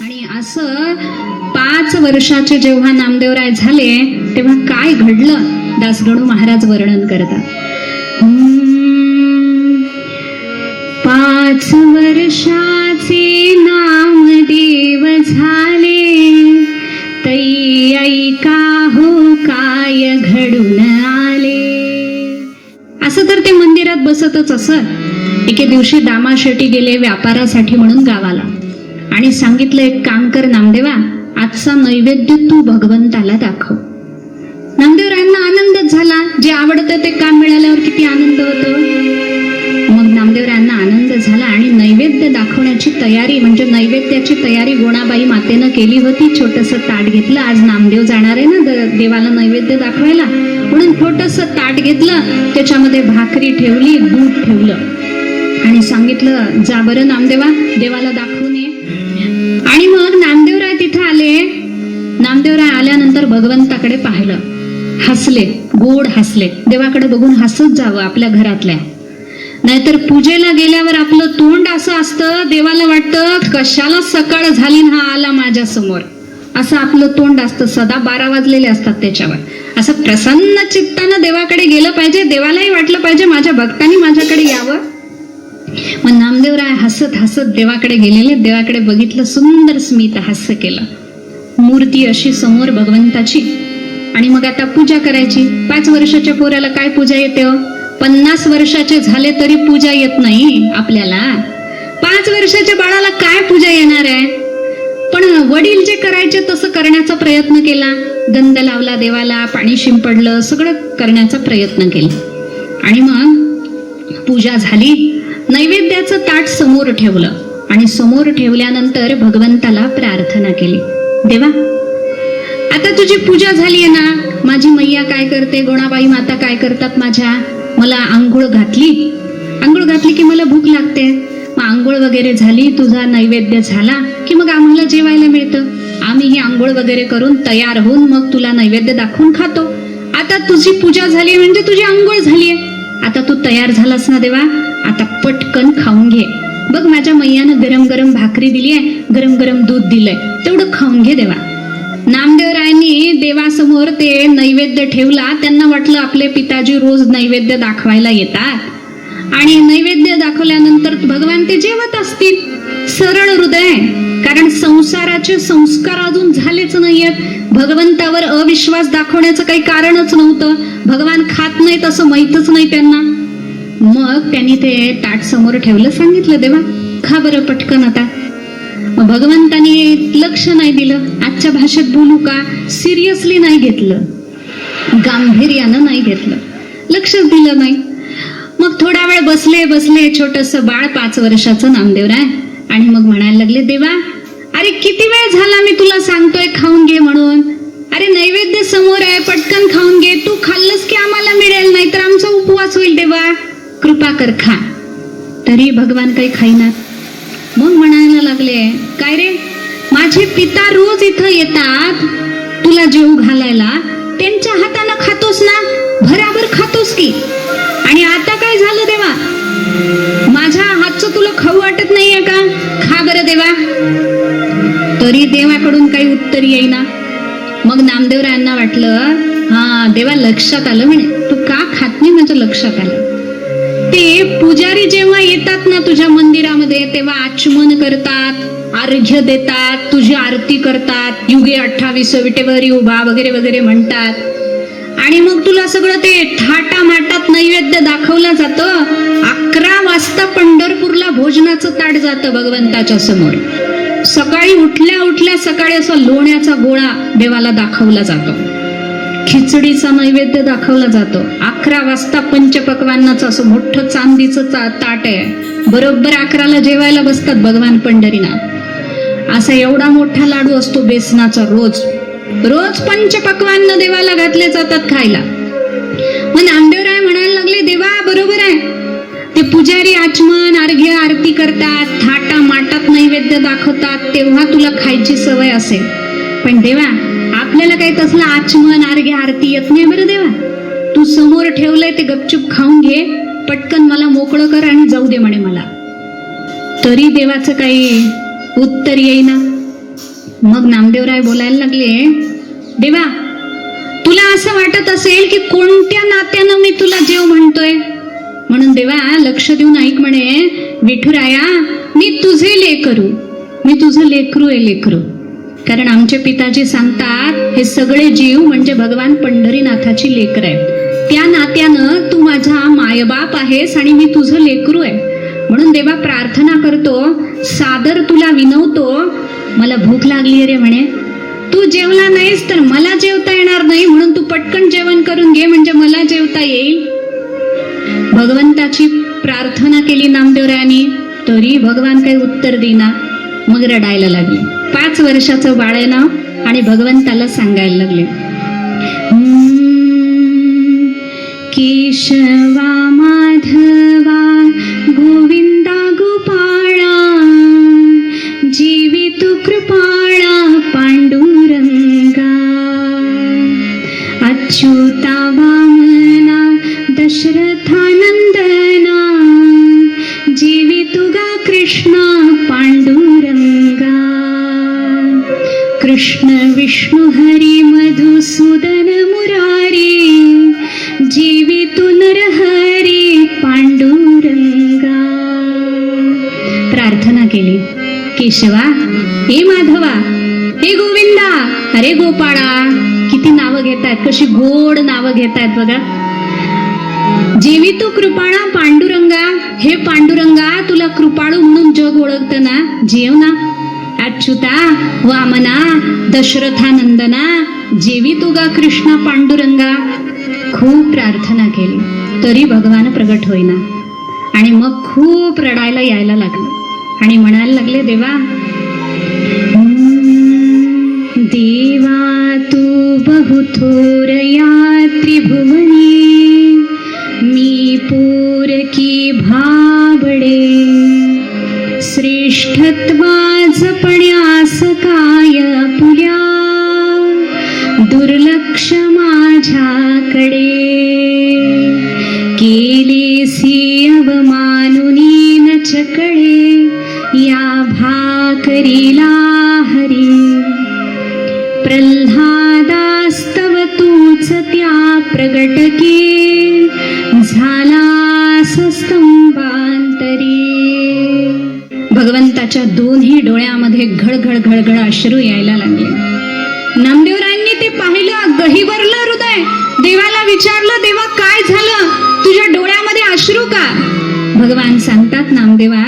आणि असं पाच वर्षाचे जेव्हा नामदेवराय झाले तेव्हा काय घडलं? दासगणू महाराज वर्णन करतात. पाच वर्षाचे नामदेव झाले तई ऐका हो काय घडून आले? असं तर ते मंदिरात बसतच असत. एके दिवशी दामा शेटी गेले व्यापारासाठी म्हणून गावाला. आणि सांगितलं एक काम कर नामदेवा आजचा नैवेद्य तू भगवंताला दाखव. नामदेवरायांना आनंदच झाला. जे आवडतं ते काम मिळाल्यावर किती आनंद होतो. मग नामदेवरायांना आनंद झाला आणि नैवेद्य दाखवण्याची तयारी म्हणजे नैवेद्याची तयारी गोणाबाई मातेनं केली होती. छोटस ताट घेतलं. आज नामदेव जाणार आहे ना देवाला नैवेद्य दाखवायला. म्हणून छोटस ताट घेतलं. त्याच्यामध्ये भाकरी ठेवली दूध ठेवलं. आणि सांगितलं जा बरं नामदेवा देवाला दाखव. आणि मग नामदेवराय तिथं आले. नामदेवराय आल्यानंतर भगवंताकडे पाहिलं. हसले गोड हसले. देवाकडे बघून हसत जावं आपल्या घरातल्या. नाहीतर पूजेला गेल्यावर आपलं तोंड असं असतं देवाला वाटतं कशाला सकाळ झाली ना हा आला माझ्यासमोर असं आपलं तोंड असतं सदा बारा वाजलेले असतात त्याच्यावर. असं प्रसन्न चित्तानं देवाकडे गेलं पाहिजे देवालाही वाटलं पाहिजे माझ्या भक्तांनी माझ्याकडे यावं. मग नामदेवराय हसत हसत देवाकडे गेलेले. देवाकडे बघितलं सुंदर स्मित हास्य केलं. मूर्ती अशी समोर भगवंताची. आणि मग आता पूजा करायची. पाच वर्षाच्या पोराला काय पूजा येते हो? पन्नास वर्षाचे झाले तरी पूजा येत नाही आपल्याला. पाच वर्षाच्या बाळाला काय पूजा येणार आहे? पण वडील जे करायचे तसं करण्याचा प्रयत्न केला. गंध लावला देवाला पाणी शिंपडलं सगळं करण्याचा प्रयत्न केला. आणि मग पूजा झाली. नैवेद्याचं ताट समोर ठेवलं आणि समोर ठेवल्यानंतर भगवंताला प्रार्थना केली. देवा आता तुझी पूजा झाली आहे ना? माझी मैया काय करते? गोणाबाई माता काय करतात माझ्या? मला आंघोळ घातली? आंघोळ घातली की मला भूक लागते? मग आंघोळ वगैरे झाली तुझा नैवेद्य झाला की मग आम्हाला जेवायला मिळतं? आम्ही ही आंघोळ वगैरे करून तयार होऊन मग तुला नैवेद्य दाखवून खातो. आता तुझी पूजा झाली म्हणजे तुझी आंघोळ झालीये आता तू तयार झालास ना देवा? आता पटकन खाऊन घे. बघ माझ्या मैयानं गरम गरम भाकरी दिली आहे गरम गरम दूध दिलंय. तेवढं खाऊन घे देवा. नामदेवरायांनी देवासमोर ते नैवेद्य ठेवला त्यांना वाटलं आपले पिताजी रोज नैवेद्य दाखवायला येतात. आणि नैवेद्य दाखवल्यानंतर भगवान ते जेवत असतील. सरळ हृदय कारण संसाराचे संस्कार अजून झालेच नाहीयेत. भगवंतावर अविश्वास दाखवण्याचं काही कारणच नव्हतं. भगवान खात नाही तसं माहीतच नाही त्यांना. मग त्यांनी ते ताट समोर ठेवलं सांगितलं देवा खा बरं पटकन आता. मग भगवंतानी लक्ष नाही दिलं. आजच्या भाषेत बोलू का? सिरियसली नाही घेतलं. गांभीर्यानं नाही घेतलं. लक्षच दिलं नाही. मग थोडा वेळ बसले बसले छोटस बाळ पाच वर्षाचं नामदेवराय आणि मग म्हणायला लागले देवा अरे किती वेळ झाला मी तुला सांगतोय खाऊन घे म्हणून. अरे नैवेद्य समोर आहे पटकन खाऊन घे. तू खाल्लंस की आम्हाला मिळेल? नाहीतर आमचा उपवास होईल देवा. कृपा कर खा. तरी भगवान काही खाईनात. मग म्हणायला लागले काय रे? माझे पिता रोज इथं येतात. तुला जेऊ घालायला? त्यांच्या हातानं खातोस ना? भराभर खातोस की? आणि आता काय झालं देवा? माझ्या हातचं तुला खाऊ वाटत नाहीये का? खा बरं देवा. तरी देवाकडून काही उत्तर येईना. मग नामदेवरायांना वाटलं हा देवा लक्षात आलं म्हणे. तू का खात नाही? माझ्या लक्षात आलं. ते पुजारी जेव्हा येतात ना तुझ्या मंदिरामध्ये तेव्हा आचमन करतात अर्घ्य देतात तुझी आरती करतात युगे अठ्ठावीस विटेवरी उभा वगैरे वगैरे म्हणतात. आणि मग तुला सगळं ते थाटा माटात नैवेद्य दाखवलं जातं. अकरा वाजता पंढरपूरला भोजनाचं ताट जातं भगवंताच्या समोर. सकाळी उठल्या उठल्या सकाळी असा लोण्याचा गोळा देवाला दाखवला जातो. खिचडीचा नैवेद्य दाखवला जातो. अकरा वाजता पंचपक्वांनाचं असं मोठं चांदीचं चा- ताट आहे. बरोबर अकराला जेवायला बसतात भगवान पंढरीनाथ. असा एवढा मोठा लाडू असतो बेसनाचा रोज. रोज पंचपक्वान्न देवाला घातले जातात खायला. मग नामदेवराय म्हणायला लागले देवा बरोबर आहे. ते पुजारी आचमन अर्घ्य आरती करतात थाटा माटात नैवेद्य दाखवतात तेव्हा तुला खायची सवय असेल. पण देवा आपल्याला काही तसलं आचमन अर्घ्य आरती येत नाही बरं देवा. तू समोर ठेवलंय ते गपचूप खाऊन घे पटकन मला मोकळं कर आणि जाऊ दे म्हणे मला. तरी देवाचं काही उत्तर येईना. मग नामदेवराय बोलायला लागले देवा तुला असं वाटत असेल की कोणत्या नात्यानं मी तुला जेव म्हणतोय? म्हणून देवा लक्ष देऊन ऐक म्हणे विठुराया मी तुझे लेकरू मी तुझं लेकरू आहे लेकरू. कारण आमचे पिताजी सांगतात हे सगळे जीव म्हणजे भगवान पंढरीनाथाची लेकर आहेत. त्या नात्यानं तू माझा मायबाप आहेस आणि मी तुझं लेकरू आहे. म्हणून देवा प्रार्थना करतो सादर तुला विनवतो. मला भूक लागली रे म्हणे. तू जेवला नाहीस तर मला जेवता येणार नाही म्हणून तू पटकन जेवण करून घे म्हणजे मला जेवता येईल. भगवंताची प्रार्थना केली नामदेवरायांनी तरी भगवान काही उत्तर देना मग रडायला लागले. पाच वर्षाचं बाळ आहे ना आणि भगवंताला सांगायला लागले. केशवा माधवा गोविंदा मधुसूदन मुरारी जीवितु नरहरी पांडुरंगा. प्रार्थना केली. केशवा हे माधवा हे गोविंदा अरे गोपाळा किती नावं घेत आहेत कशी गोड नावं घेत आहेत बघा. तू कृपाळा पांडुरंगा हे पांडुरंगा तुला कृपाळू म्हणून जग ओळखतं ना? जेव ना. अच्युता वामना दशरथानंदना जेवी तुगा कृष्ण पांडुरंगा. खूप प्रार्थना केली. तरी भगवान प्रगट होईना. आणि मग खूप रडायला यायला लागलं. आणि म्हणायला लागले देवा देवा तू बहुथोर या त्रिभुवनी. मी पूर की भाबडे श्रेष्ठत्वा जपण्यास काय पुल्या. दुर्लक्ष माझ्याकडे. केलेसी अवमानुनी नचकडे. या भाकरीला हरी. प्रल्हादास्तव तूच त्या प्रगटके. झाला भगवंताच्या दोन्ही डोळ्यामध्ये घळघळ घळघळ अश्रू यायला लागले. नामदेवरायांनी ते पाहिलं गहिवरलं हृदय. देवाला विचारलं देवा काय झालं? तुझ्या डोळ्यामध्ये अश्रू का? भगवान सांगतात नामदेवा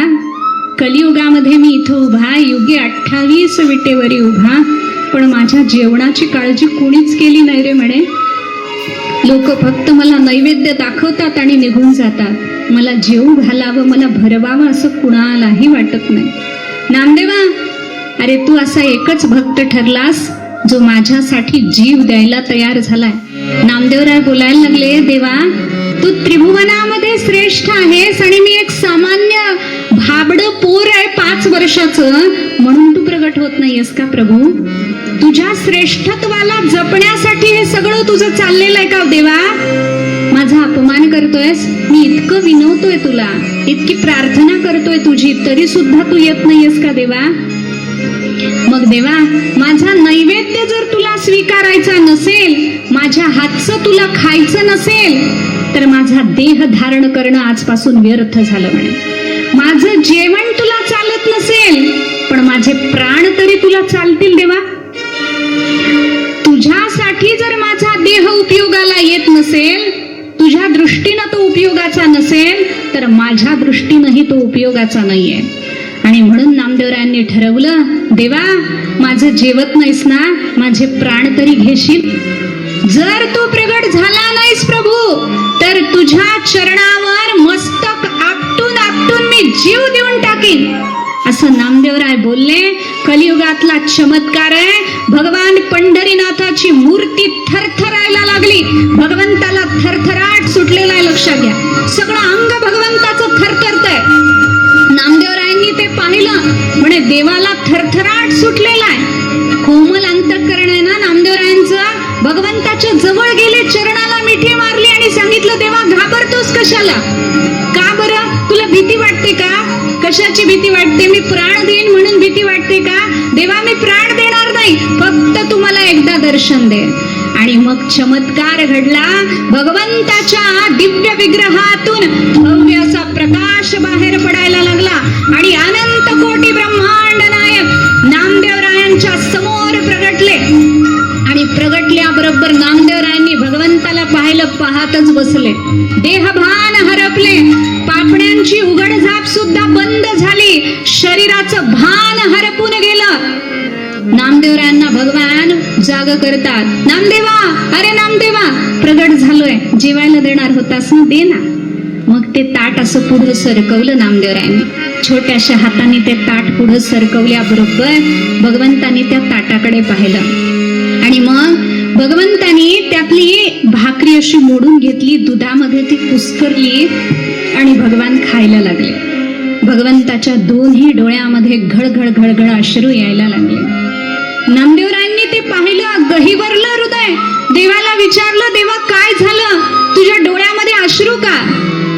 कलियुगामध्ये मी इथं उभा युगे अठ्ठावीस विटेवरी उभा पण माझ्या जेवणाची काळजी कोणीच केली नाही रे म्हणे. लोक फक्त मला नैवेद्य दाखवतात आणि निघून जातात. मला जेवू घालावं मला भरवावं असं कुणालाही वाटत नाही. नामदेवा अरे तू असा एकच भक्त ठरलास जो माझ्यासाठी जीव द्यायला तयार झालाय. नामदेवराय बोलायला लागले देवा तू त्रिभुवनामध्ये श्रेष्ठ आहेस आणि मी एक सामान्य भाबड पोर आहे पाच वर्षाचं. म्हणून तू प्रगट होत नाहीयेस का प्रभू? तुझ्या श्रेष्ठत्वाला जपण्यासाठी हे सगळं तुझं चाललेलं आहे का देवा? माझा अपमान करतोयस? मी इतकं विनवतोय तुला. इतकी प्रार्थना करतोय तुझी तरी सुद्धा तू येत नाहीयेस का देवा? मग देवा माझा नैवेद्य जर तुला स्वीकारायचा नसेल माझ्या हातचं तुला खायचं नसेल तर माझा देह धारण करणं आजपासून व्यर्थ झालं म्हणे. माझं जेवण तुला चालत नसेल पण माझे प्राण तरी तुला चालतील देवा. तुझ्यासाठी जर माझा देह उपयोगाला येत नसेल तुझ्या दृष्टीनं तो उपयोगाचा नसेल तर माझ्या दृष्टीनंही तो उपयोगाचा नाहीये. आणि म्हणून नामदेवरायांनी ठरवलं देवा माझं जेवत नाहीस ना माझे प्राण तरी घेशील. जर तू प्रगट झाला नाहीस प्रभू तर तुझ्या चरणावर मस्तक आपटून आपटून मी जीव देऊन टाकीन. असं नामदेवराय बोलले कलियुगातला चमत्कार आहे. भगवान पंढरीनाथाची मूर्ती थरथरायला लागली. भगवंताला थरथराट सुटलेला आहे लक्षात घ्या. सगळं अंग भगवंताचं थरथरतंय. नामदेवरायांनी ते पाहिलं. म्हणे देवाला थरथराट सुटलेला आहे. कोमल अंतकरण आहे ना नामदेवरायांचं भगवंताच्या जवळ गेले चरणाला मिठी मारली आणि सांगितलं देवा घाबरतोस कशाला? का बरं? तुला भीती वाटते का? कशाची भीती वाटते? मी प्राण देईन म्हणून भीती वाटते का? देवा मी प्राण देणार नाही. फक्त तुम्हाला एकदा दर्शन दे. आणि मग चमत्कार घडला भगवंताच्या दिव्य विग्रहातून. भव्य असा प्रकाश बाहेर पडायला लागला. आणि जाग करतात. नामदेवा अरे नामदेवा प्रगट झालोय. जेवायला देणार होतास ना? दे ना. मग ते ताट असं पुढं सरकवलं नामदेवरायांनी. छोट्याशा हाताने ते ताट पुढं सरकवल्याबरोबर भगवंतानी त्या ताटाकडे पाहिलं. आणि मग भगवंतानी त्यातली भाकरी अशी मोडून घेतली दुधामध्ये ती कुस्करली आणि भगवान खायला लागले. भगवंताच्या दोन्ही डोळ्यामध्ये घळघळ घळघळ अश्रू यायला लागले. नामदेव गहिवरलं हृदय. देवाला विचारलं देवा काय झालं? तुझ्या डोळ्यामध्ये अश्रू का?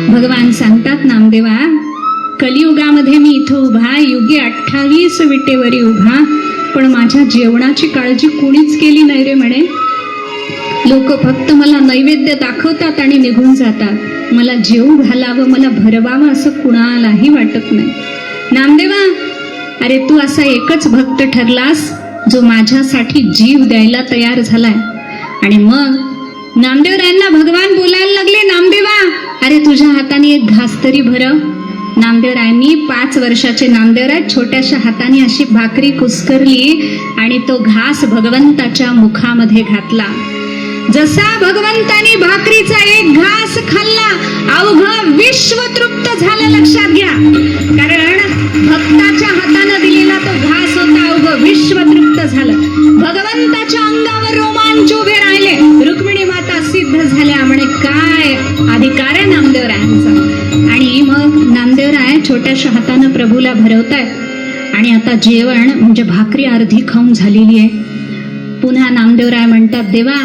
भगवान सांगतात नामदेवा कलियुगामध्ये मी इथं उभा युगे अठ्ठावीस विटेवरी उभा पण माझ्या जेवणाची काळजी कुणीच केली नाही रे म्हणे. लोक फक्त मला नैवेद्य दाखवतात आणि निघून जातात. मला जेवू घालावं मला भरवावं असं कुणालाही वाटत नाही. नामदेवा अरे तू असा एकच भक्त ठरलास? जो माझ्यासाठी जीव द्यायला तयार झालाय. आणि मग नामदेवरायांना भगवान बोलायला लागले नामदेवा अरे तुझ्या हाताने एक घास तरी भर. नामदेवरायांनी पाच वर्षाचे नामदेवराय छोट्याशा हाताने अशी भाकरी कुस्करली आणि तो घास भगवंताच्या मुखामध्ये घातला. जसा भगवंतानी भाकरीचा एक घास खाल्ला अवघ विश्व तृप्त झालं लक्षात. भगवंताच्या अंगावर रोमांच उभे राहिले. रुक्मिणी माता सिद्ध झाल्या. म्हणे काय? अधिकार आहे नामदेवरायांचा. आणि मग नामदेवराय छोट्याशा हातानं प्रभूला भरवतायत आणि आता जेवण म्हणजे भाकरी अर्धी खाऊन झालेली आहे. पुन्हा नामदेवराय म्हणतात देवा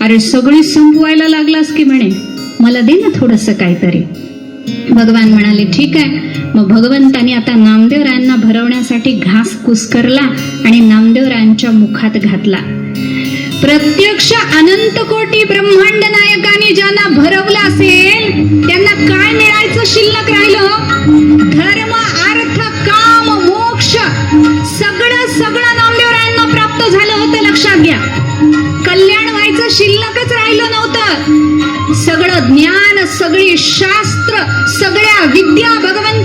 अरे सगळी संपवायला लागलास की म्हणे? मला दे ना थोडस काहीतरी. भगवान म्हणाले ठीक आहे. मग भगवंताने आता नामदेवरायांना भरवण्यासाठी घास कुस्करला आणि नामदेवरायांच्या मुखात घातला. प्रत्यक्ष अनंत कोटी ब्रह्मांड नायकाने ज्यांना भरवलं असेल त्यांना काय मिळायचं शिल्लक राहिलं? धर्म अर्थ काम मोक्ष सगळं सगळं नामदेवरायांना प्राप्त झालं होतं लक्षात घ्या. कल्याण व्हायचं शिल्लकच राहिलं नव्हतं. सगळं ज्ञान सगळी शास्त्र सगळ्या विद्या भगवंत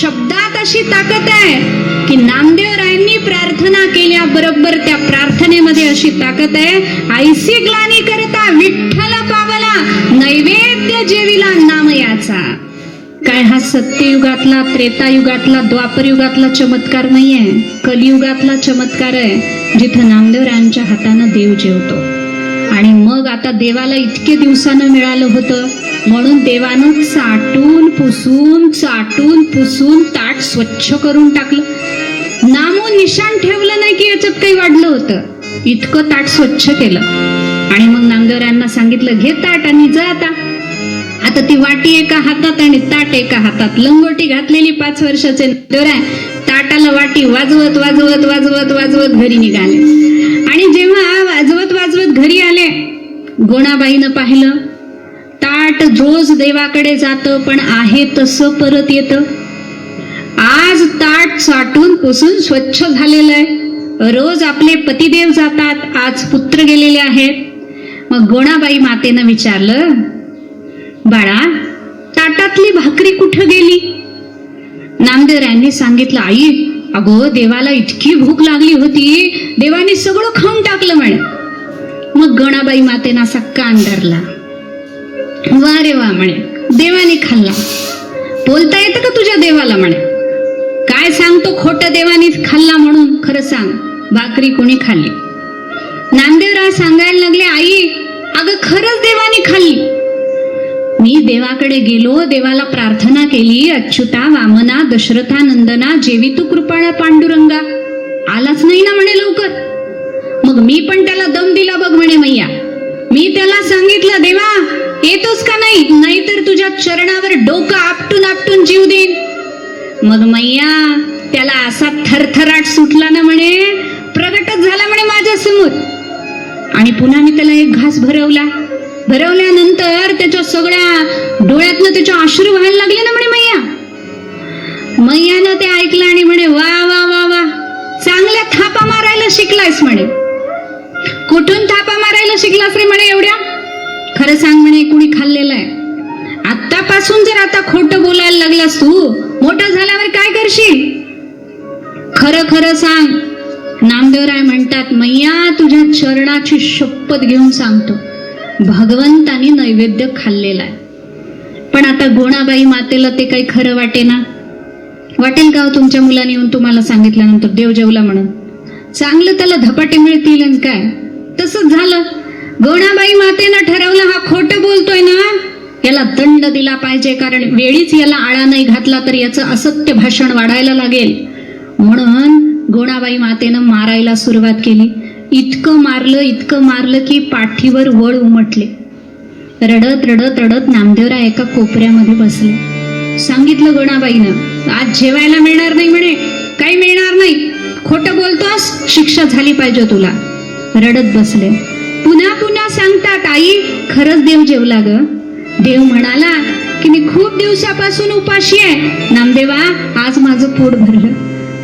शब्दात अशी ताकद आहे की नामदेव नामदेवरायांनी प्रार्थना केल्याबरोबर त्या प्रार्थनेमध्ये अशी ताकद आहे आईसी ग्लानी करता विठ्ठल पावला नैवेद्य जेविला नाम याचा. काय हा सत्ययुगातला त्रेतायुगातला द्वापरयुगातला चमत्कार नाहीये. कलियुगातला चमत्कार आहे जिथं नामदेवरायांच्या हातानं देव जेवतो. आणि मग आता देवाला इतके दिवसानं मिळालं होतं म्हणून देवानं चाटून पुसून चाटून पुसून ताट स्वच्छ करून टाकलं. नामो निशाण ठेवलं नाही की याच्यात काही वाढलं होतं. इतकं ताट स्वच्छ केलं. आणि मग नामदेवरायांना सांगितलं घे ताट आणि जा आता. आता ती वाटी एका हातात आणि ताट एका हातात. लंगोटी घातलेली पाच वर्षाचे नामदेवराय ताटाला वाटी वाजवत वाजवत वाजवत वाजवत घरी निघाले. आणि जेव्हा वाजवत वाजवत घरी आले गोणाबाईनं पाहिलं ताट रोज देवाकडे जातं पण आहे तसं परत येतं. आज ताट चाटून पुसून स्वच्छ झालेलं आहे. रोज आपले पतिदेव जातात आज पुत्र गेलेले आहेत. मग गोणाबाई मातेनं विचारलं बाळा ताटातली भाकरी कुठं गेली? नामदेवरायांनी सांगितलं आई अगो देवाला इतकी भूक लागली होती देवाने सगळं खाऊन टाकलं म्हणे. मग गणाबाई मातेनं असा कान धरला. वा रे वा म्हणे. देवाने खाल्ला. बोलता येतं का तुझ्या देवाला म्हणे? काय सांगतो खोट देवानीच खाल्ला म्हणून? खरं सांग. भाकरी कोणी खाल्ली? नामदेवराव सांगायला लागले आई अगं खरंच देवाने खाल्ली. मी देवाकडे गेलो देवाला प्रार्थना केली अच्युता वामना दशरथा नंदना जेवी तू कृपाळा पांडुरंगा. आलाच नाही ना म्हणे लवकर. मग मी पण त्याला दम दिला बघ म्हणे मैया. मी त्याला सांगितलं देवा येतोस का नाही? नाहीतर तुझ्या चरणावर डोकं आपटून आपटून जीव देईन. मग मैया त्याला असा थरथराट सुटला ना म्हणे प्रगटच झाला म्हणे माझ्यासमोर. आणि पुन्हा मी त्याला एक घास भरवला. भरवल्यानंतर त्याच्या सगळ्या डोळ्यातनं त्याच्या अश्रू व्हायला लागले ना म्हणे मैया. मैयानं ते ऐकलं आणि म्हणे वा वा वा वा चांगल्या थापा मारायला शिकलायस म्हणे. कुठून खायला शिकलास रे म्हणे एवढ्या? खरं सांग म्हणे कुणी खाल्लेलं आहे. आतापासून जर आता खोटं बोलायला लागलास तू मोठा झाल्यावर काय करशील? खरं खरं सांग. नामदेवराय म्हणतात मैया तुझ्या चरणाची शपथ घेऊन सांगतो. भगवंतानी नैवेद्य खाल्लेला आहे. पण आता गोणाबाई मातेला ते काही खरं वाटे ना वाटेल का हो तुमच्या मुलाने येऊन तुम्हाला सांगितल्यानंतर देव जेवला म्हणून? चांगलं त्याला धपाटे मिळतील आणि काय? तसंच झालं. गोणाबाई मातेनं ठरवलं हा खोट बोलतोय ना? याला दंड दिला पाहिजे कारण वेळीच याला आळा नाही घातला तर याचं असत्य भाषण वाढायला लागेल. म्हणून गोणाबाई मातेनं मारायला सुरुवात केली. इतकं मारलं इतकं मारलं की पाठीवर वळ उमटले. रडत रडत रडत नामदेवराय एका कोपऱ्यामध्ये बसले. सांगितलं गोणाबाईनं आज जेवायला मिळणार नाही म्हणे. काही मिळणार नाही. खोटं बोलतोस शिक्षा झाली पाहिजे तुला. रडत बसले. पुन्हा पुन्हा सांगतात आई खरंच देव जेवला ग. देव म्हणाला की मी खूप दिवसापासून उपाशी आहे. नामदेवा आज माझं पोट भरलं.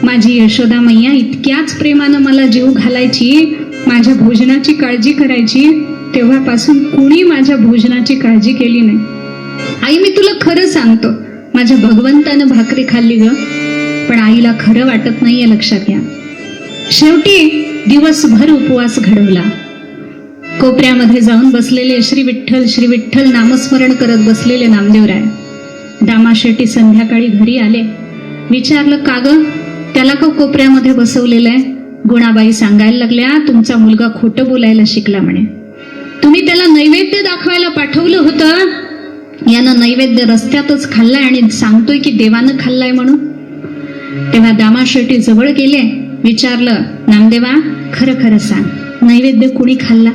माझी यशोदा मैया इतक्याच प्रेमानं मला जीव घालायची माझ्या भोजनाची काळजी करायची तेव्हापासून कुणी माझ्या भोजनाची काळजी केली नाही. आई मी तुला खरं सांगतो. माझ्या भगवंतानं भाकरी खाल्ली ग. पण आईला खरं वाटत नाहीये लक्षात घ्या. शेवटी दिवसभर उपवास घडवला. कोपऱ्यामध्ये जाऊन बसलेले श्री विठ्ठल श्री विठ्ठल नामस्मरण करत बसलेले नामदेवराय. दामाशेटी संध्याकाळी घरी आले. विचारलं का ग? त्याला का कोपऱ्यामध्ये बसवलेलं आहे गुणाबाई सांगायला लागल्या तुमचा मुलगा खोटं बोलायला शिकला म्हणे. तुम्ही त्याला नैवेद्य दाखवायला पाठवलं होतं? यानं नैवेद्य रस्त्यातच खाल्लाय आणि सांगतोय की देवानं खाल्लाय म्हणून? तेव्हा दामाशेटी जवळ गेले. विचारलं नामदेवा खरं खरं सांग नैवेद्य कुणी खाल्ला?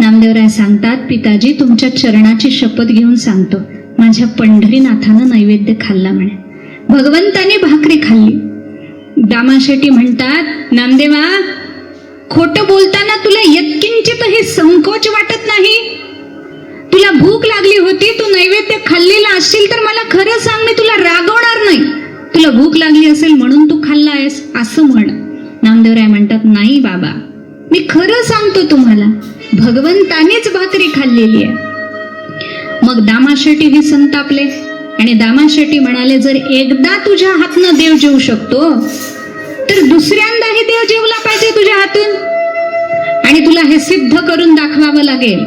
नामदेवराय सांगतात पिताजी तुमच्या चरणाची शपथ घेऊन सांगतो. माझ्या पंढरीनाथानं नैवेद्य खाल्ला म्हणे. भगवंताने भाकरी खाल्ली. दामाशेटी म्हणतात नामदेवा खोटं बोलताना तुला यत्किंचित हे संकोच वाटत नाही? तुला भूक लागली होती तू नैवेद्य खाल्लेला असशील तर मला खरं सांग मी तुला रागवणार नाही. तुला भूक लागली असेल म्हणून तू खाल्ला आहेस असं म्हण. नामदेवराय म्हणतात नाही बाबा मी खरं सांगतो तुम्हाला. भगवंतानेच भाकरी खाल्लेली आहे. मग दामाशेटी ही संतापले आणि दामाशेटी म्हणाले जर एकदा तुझ्या हातनं देव जेवू शकतो तर दुसऱ्यांदाही देव जेवला पाहिजे तुझ्या हातून. आणि तुला हे सिद्ध करून दाखवावं लागेल.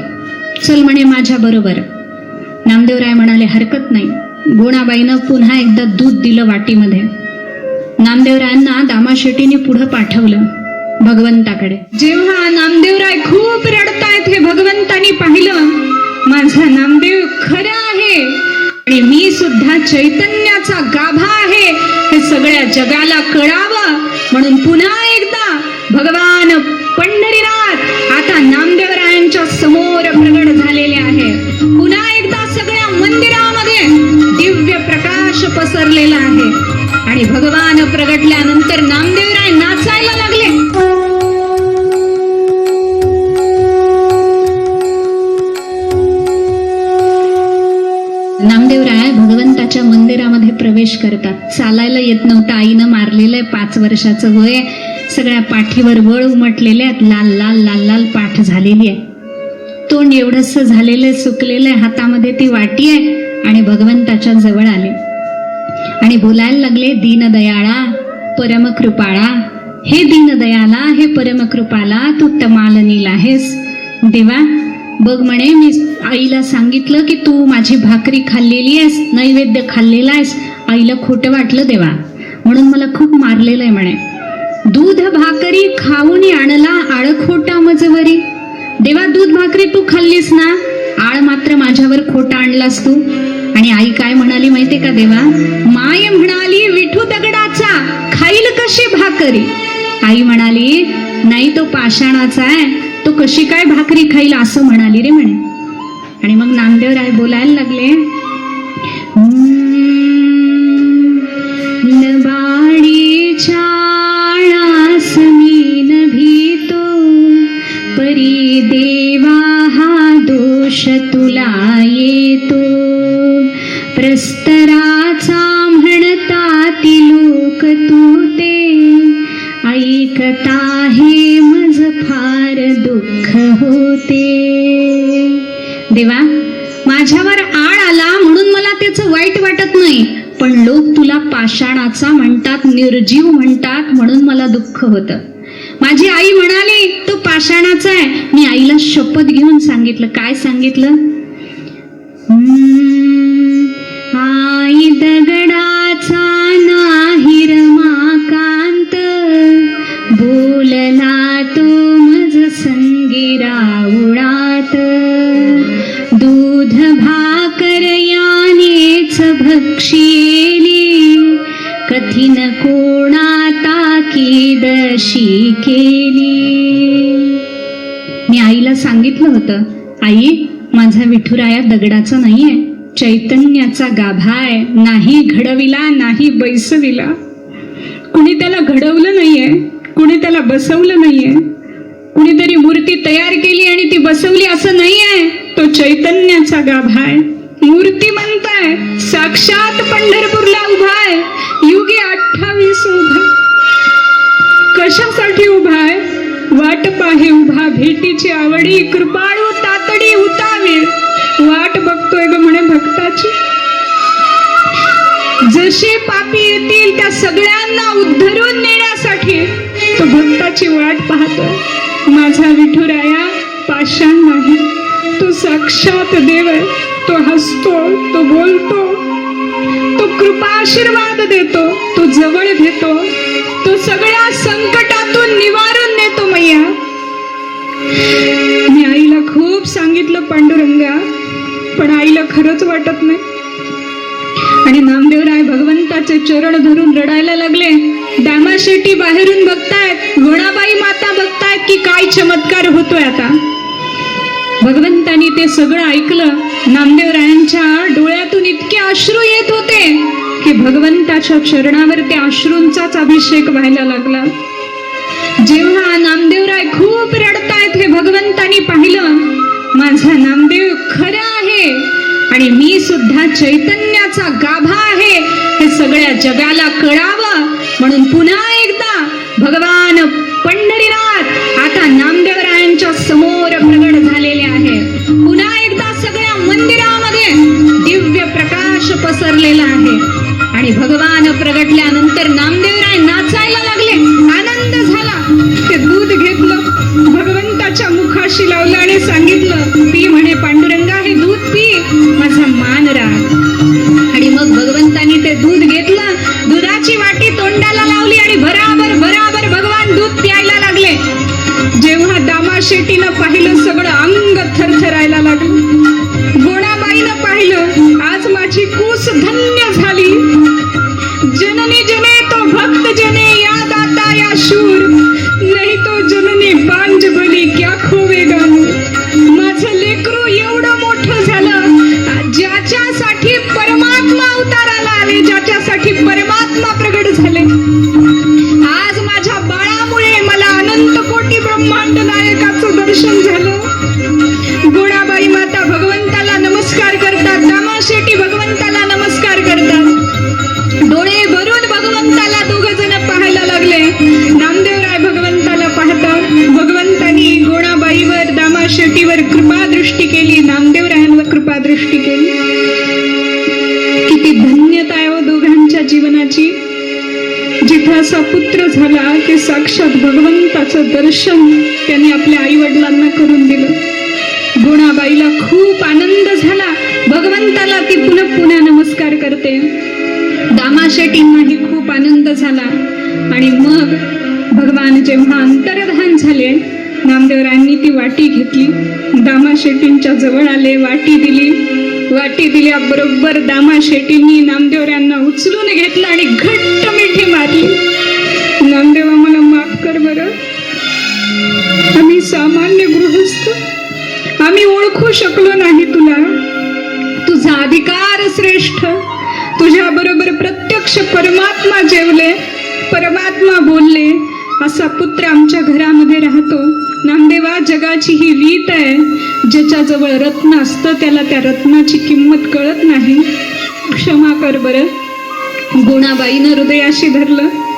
चल म्हणे माझ्या बरोबर. नामदेवराय म्हणाले हरकत नाही. गुणाबाईनं पुन्हा एकदा दूध दिलं वाटीमध्ये. नामदेवरायांना दामाशेटीने पुढं पाठवलं. भगवंताकडे. जेव्हा नामदेवराय खूप रडतायत हे भगवंतानी पाहिलं माझा नामदेव खरा आहे आणि मी सुद्धा चैतन्याचा गाभा आहे. हे सगळ्या जगाला कळावं. म्हणून पुन्हा एकदा भगवान पंढरीनाथ आता नामदेवरायांच्या समोर प्रगट झालेले आहे. पुन्हा एकदा सगळ्या मंदिरामध्ये दिव्य प्रकाश पसरलेला आहे. आणि भगवान प्रगटल्यानंतर नामदेव करतात. चालायला येत नव्हतं. आईनं मारलेलं आहे. पाच वर्षाचं वय सगळ्या पाठीवर वळ उमटलेले आहेत. लाल लाल लाल लाल पाठ झालेली आहे. तोंड एवढंस झालेलं आहे सुकलेलं आहे. हातामध्ये ती वाटी आहे आणि भगवंताच्या जवळ आले. आणि बोलायला लागले दीनदयाळा परमकृपाळा. हे दीनदयाला हे परमकृपाला तू तमालनील आहेस. देवा बघ म्हणे मी आईला सांगितलं की तू माझी भाकरी खाल्लेली आहेस नैवेद्य खाल्लेला आहेस. आईला खोटं वाटलं देवा. म्हणून मला खूप मारलेलं आहे म्हणे. दूध भाकरी खाऊन आणला आळ खोटा मजवरी. देवा दूध भाकरी तू खाल्लीस ना? आळ मात्र माझ्यावर खोटा आणलास तू. आणि आई काय म्हणाली माहितीये का देवा? माय म्हणाली विठू दगडाचा खाईल कशी भाकरी? आई म्हणाली नाही तो पाषाणाचा आहे. तो कशी काय भाकरी खाईल? असं म्हणाली रे म्हणे. आणि मग नामदेवराय बोलायला लागले. देवा हा दोष तुला येतो. प्रस्तराचा म्हणता ती लोक तू ते. ऐकता हे मज फार दुःख होते. देवा माझ्यावर आळ आला म्हणून मला त्याचं वाईट वाटत नाही. पण लोक तुला पाषाणाचा म्हणतात निर्जीव म्हणतात म्हणून मला दुःख होतं. माझी आई म्हणाली तो पाषाणाचा आहे. मी आईला शपथ घेऊन सांगितलं. काय सांगितलं? आई दगडाचा नाही रमाकांत बोलला तो मज संगीरा उडात. दूध भाकर यानेच भक्षिली कठीण कोणा ताकीदशी केली. मी आईला सांगितलं होतं आई माझा विठुराया दगडाचा नाहीये. चैतन्याचा गाभा आहे. नाही घडविला नाही बैसविला. कुणी त्याला घडवलं नाहीये कुणी त्याला बसवलं नाहीये. कुणीतरी मूर्ती तयार केली आणि ती बसवली असं नाहीये. तो चैतन्याचा गाभा आहे. मूर्ती म्हणताय साक्षात पंढरपूरला उभा आहे. युगे अठ्ठावीस उभा कशासाठी उभा आहे. वाट पाहे उभा भेटीची आवडी. कृपाळू तातडी उतावीळ वाट बघतोय ग म्हणे भक्ताची. जसे पापी येतील त्या सगळ्यांना उद्धरून नेण्यासाठी. तो भक्ताची वाट पाहतोय. माझा विठुराया पाषाण नाही. तो साक्षात देव आहे. तो हसतो तो बोलतो. तो कृपा आशीर्वाद देतो. तो जवळ घेतो. तो सगळ्या संकटातून निवारून नेतो मैया. मी आईला खूप सांगितलं पांडुरंगा पण आईला खरंच वाटत नाही. आणि नामदेवराय भगवंताचे चरण धरून रडायला लागले. दामा शेट्टी बाहेरून बघतायत वणाबाई माता बघतायत की काय चमत्कार होतोय आता. भगवंतानी ते सगळं ऐकलं नामदेवरायांच्या डोळ्यातून इतके अश्रू येत होते. की भगवंताच्या चरणावर त्या अश्रूंचाच अभिषेक व्हायला लागला. जेव्हा नामदेवराय खूप रडतायत हे भगवंतानी पाहिलं माझा नामदेव खरा आहे आणि मी सुद्धा चैतन्याचा गाभा आहे. हे सगळ्या जगाला कळावं. म्हणून पुन्हा एकदा भगवान पंढरीनाथ आता नामदेवरायांच्या समोर प्रगट झालेले आहे पुन्हा एकदा सगळ्या मंदिरामध्ये दिव्य प्रकाश पसरलेला आहे. आणि भगवान प्रगटल्यानंतर नामदेवराय नाचायला लागले. आनंद झाला. ते दूध घेतलं. भगवंताच्या मुखाशी लावलं आणि सांगितलं पी म्हणे पांडुरंगा हे दूध पी. माझा मान राग आणि मग भगवंतानी ते दूध घेतलं. दुधाची वाटी तोंडाला लावली आणि भराभर भराभर भगवान दूध प्यायला लागले. जेव्हा दामा शेटीनं पाहिलं सगळं अंग थरथरायला लागलं. गोणाबाईनं पाहिलं आज माझी कूस प्रत्यक्षात भगवंताचं दर्शन त्यांनी आपल्या आई वडिलांना करून दिलं. गुणाबाईला खूप आनंद झाला. भगवंताला ती पुन्हा पुन्हा नमस्कार करते. दामा शेट्टींनाही खूप आनंद झाला. आणि मग भगवान जेव्हा अंतर्धान झाले नामदेवरायांनी ती वाटी घेतली. दामा शेट्टींच्या जवळ आले वाटी दिली. वाटी दिल्याबरोबर दामा शेट्टींनी नामदेवरायांना उचलून घेतलं आणि घट्ट मिठी मारली. नामदेवा मला माफ कर बरं. आम्ही सामान्य गृहस्थ. आम्ही ओळखू शकलो नाही तुला. तुझा अधिकार श्रेष्ठ. तुझ्या बरोबर प्रत्यक्ष परमात्मा जेवले परमात्मा बोलले. असा पुत्र आमच्या घरामध्ये राहतो. नामदेवा जगाची ही रीत आहे. ज्याच्याजवळ रत्न असतं त्याला त्या रत्नाची किंमत कळत नाही. क्षमा कर बरं. गुणाबाईनं हृदयाशी धरलं.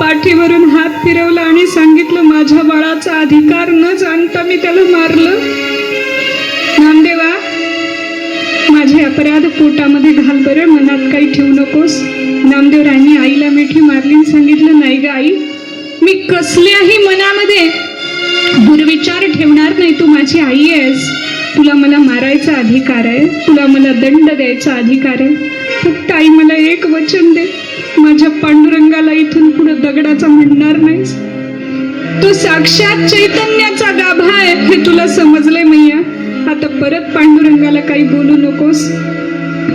पाठीवरून हात फिरवला आणि सांगितलं माझ्या बाळाचा अधिकार न जाणता मी त्याला मारलं. नामदेवा माझे अपराध पोटामध्ये घाल बरं मनात काही ठेवू नकोस. नामदेवरांनी आईला मिठी मारली आणि सांगितलं नाही ग आई मी कसल्याही मनामध्ये दुर्विचार ठेवणार नाही. तू माझी आई आहेस. तुला मला मारायचा अधिकार आहे. तुला मला दंड द्यायचा अधिकार आहे. फक्त आई मला एक वचन दे. माझ्या पांडुरंगाला इथून पुढे दगडाचा म्हणणार नाहीस तो साक्षात चैतन्याचा गाभा आहे हे तुला समजलंय मैया? आता परत पांडुरंगाला काही बोलू नकोस.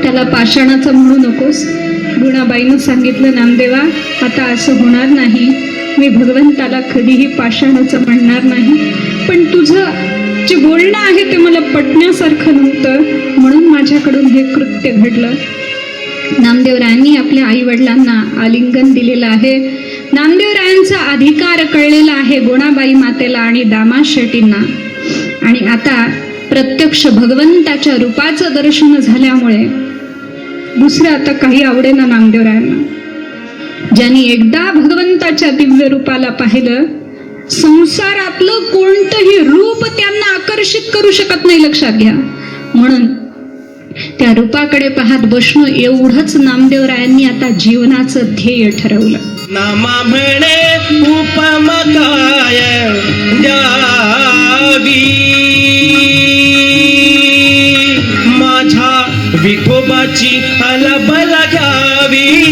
त्याला पाषाणाचं म्हणू नकोस. गुणाबाईनं सांगितलं नामदेवा आता असं होणार नाही. मी भगवंताला कधीही पाषाणाचं म्हणणार नाही. पण तुझं जे बोलणं आहे ते मला पटण्यासारखं नव्हतं. म्हणून माझ्याकडून हे कृत्य घडलं. नामदेवरायांनी आपल्या आई वडिलांना आलिंगन दिलेलं आहे. नामदेवरायांचा अधिकार कळलेला आहे गोणाबाई मातेला आणि दामा शेट्टींना. आणि आता प्रत्यक्ष भगवंताच्या रूपाचं दर्शन झाल्यामुळे दुसरं आता काही आवडेना नामदेवरायांना ज्यांनी एकदा भगवंताच्या दिव्य रूपाला पाहिलं संसारातलं कोणतंही रूप त्यांना आकर्षित करू शकत नाही लक्षात घ्या. म्हणून त्या रूपाकडे पाहत बसणं एवढंच नामदेवरायांनी आता जीवनाचं ध्येय ठरवलं. नामा म्हणे माझ्या विठोबाची अलबला घ्यावी.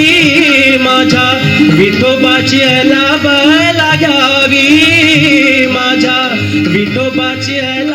माझ्या विठोबाची अलबला घ्यावी. माझ्या विठोबाची अल